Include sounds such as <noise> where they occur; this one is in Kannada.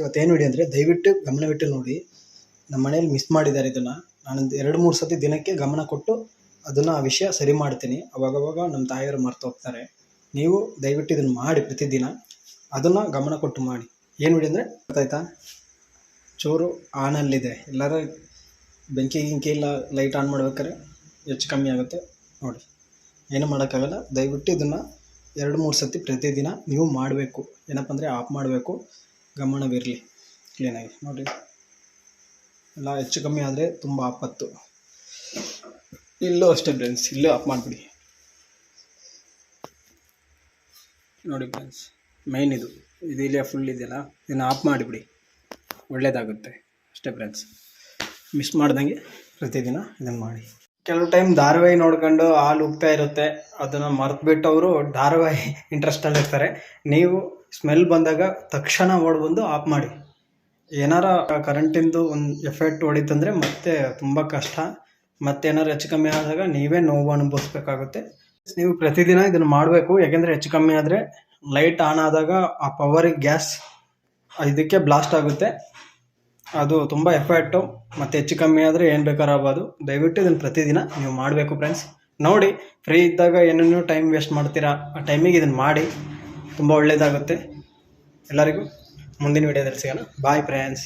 ಇವತ್ತೇನು ವಿಡಿಯೋ ಅಂದರೆ ದಯವಿಟ್ಟು ಗಮನವಿಟ್ಟು ನೋಡಿ. ನಮ್ಮ ಮನೇಲಿ ಮಿಸ್ ಮಾಡಿದ್ದಾರೆ ಇದನ್ನು. ನಾನು ಎರಡು ಮೂರು ಸತಿ ದಿನಕ್ಕೆ ಗಮನ ಕೊಟ್ಟು ಅದನ್ನು ಆ ವಿಷಯ ಸರಿ ಮಾಡ್ತೀನಿ. ಅವಾಗವಾಗ ನಮ್ಮ ತಾಯಿಯವರು ಮರ್ತು ಹೋಗ್ತಾರೆ. ನೀವು ದಯವಿಟ್ಟು ಇದನ್ನು ಮಾಡಿ ಪ್ರತಿದಿನ. ಅದನ್ನು ಗಮನ ಕೊಟ್ಟು ಮಾಡಿ. ಏನು ಬಿಡಿ ಅಂದರೆ ಗೊತ್ತಾಯ್ತಾ? ಚೂರು ಆನಲ್ಲಿದೆ ಎಲ್ಲರೂ ಬೆಂಕಿ ಗಿಂಕಿ ಇಲ್ಲ ಲೈಟ್ ಆನ್ ಮಾಡ್ಬೇಕಾದ್ರೆ ಹೆಚ್ಚು ಕಮ್ಮಿ ಆಗುತ್ತೆ. ನೋಡಿ. ಏನು ಮಾಡೋಕ್ಕಾಗಲ್ಲ. ದಯವಿಟ್ಟು ಇದನ್ನು ಎರಡು ಮೂರು ಸತಿ ಪ್ರತಿದಿನ ನೀವು ಮಾಡಬೇಕು. ಏನಪ್ಪ ಅಂದರೆ ಆಫ್ ಮಾಡಬೇಕು. ಗಮನವಿರಲಿ. ಕ್ಲೀನಾಗಿ ನೋಡಿ. ಎಲ್ಲ ಹೆಚ್ಚು ಕಮ್ಮಿ ಆದರೆ ತುಂಬ ಆಪತ್ತು. ಇಲ್ಲೂ ಅಷ್ಟೇ ಫ್ರೆಂಡ್ಸ್ ಇಲ್ಲೂ ಆಫ್ ಮಾಡಿಬಿಡಿ. ನೋಡಿ ಫ್ರೆಂಡ್ಸ್ ಮೈನ್ ಇದು. ಇದು ಇಲ್ಲೇ ಫುಲ್ ಇದೆಯಲ್ಲ? ಇದನ್ನು ಆಫ್ ಮಾಡಿಬಿಡಿ. ಒಳ್ಳೆಯದಾಗುತ್ತೆ ಅಷ್ಟೇ ಫ್ರೆಂಡ್ಸ್ ಮಿಸ್ ಮಾಡ್ದಂಗೆ ಪ್ರತಿದಿನ ಇದನ್ನು ಮಾಡಿ. ಕೆಲವು ಟೈಮ್ ಧಾರಾವಾಹಿ ನೋಡ್ಕೊಂಡು ಹಾಲು ಉಪ್ತಾ ಇರುತ್ತೆ. ಅದನ್ನು ಮರೆತುಬಿಟ್ಟು ಅವರು ಧಾರಾವಾಹಿ <laughs> ಇಂಟ್ರೆಸ್ಟಲ್ಲಿರ್ತಾರೆ ನೀವು ಸ್ಮೆಲ್ ಬಂದಾಗ ತಕ್ಷಣ ಓಡಿ ಬಂದು ಆಫ್ ಮಾಡಿ. ಏನಾರ ಕರೆಂಟಿಂದು ಒಂದು ಎಫೆಕ್ಟ್ ಹೊಡಿತಂದರೆ ಮತ್ತೆ ತುಂಬ ಕಷ್ಟ. ಮತ್ತೇನಾರು ಹೆಚ್ಚು ಕಮ್ಮಿ ಆದಾಗ ನೀವೇ ನೋವು ಅನುಭವಿಸ್ಬೇಕಾಗುತ್ತೆ. ನೀವು ಪ್ರತಿದಿನ ಇದನ್ನು ಮಾಡಬೇಕು. ಯಾಕೆಂದರೆ ಹೆಚ್ಚು ಕಮ್ಮಿ ಆದರೆ ಲೈಟ್ ಆನ್ ಆದಾಗ ಆ ಪವರಿಗೆ ಗ್ಯಾಸ್ ಇದಕ್ಕೆ ಬ್ಲಾಸ್ಟ್ ಆಗುತ್ತೆ. ಅದು ತುಂಬ ಎಫೆಕ್ಟು ಮತ್ತು ಹೆಚ್ಚು ಕಮ್ಮಿ ಆದರೆ ಏನು ಬೇಕಾದ್ರೂ ದಯವಿಟ್ಟು ಇದನ್ನು ಪ್ರತಿದಿನ ನೀವು ಮಾಡಬೇಕು ಫ್ರೆಂಡ್ಸ್ ನೋಡಿ ಫ್ರೀ ಇದ್ದಾಗ ಏನೇನು ಟೈಮ್ ವೇಸ್ಟ್ ಮಾಡ್ತೀರಾ. ಆ ಟೈಮಿಗೆ ಇದನ್ನು ಮಾಡಿ. ತುಂಬ ಒಳ್ಳೆಯದಾಗುತ್ತೆ ಎಲ್ಲರಿಗೂ ಮುಂದಿನ ವಿಡಿಯೋದಲ್ಲಿ ಸಿಗೋಣ. Bye friends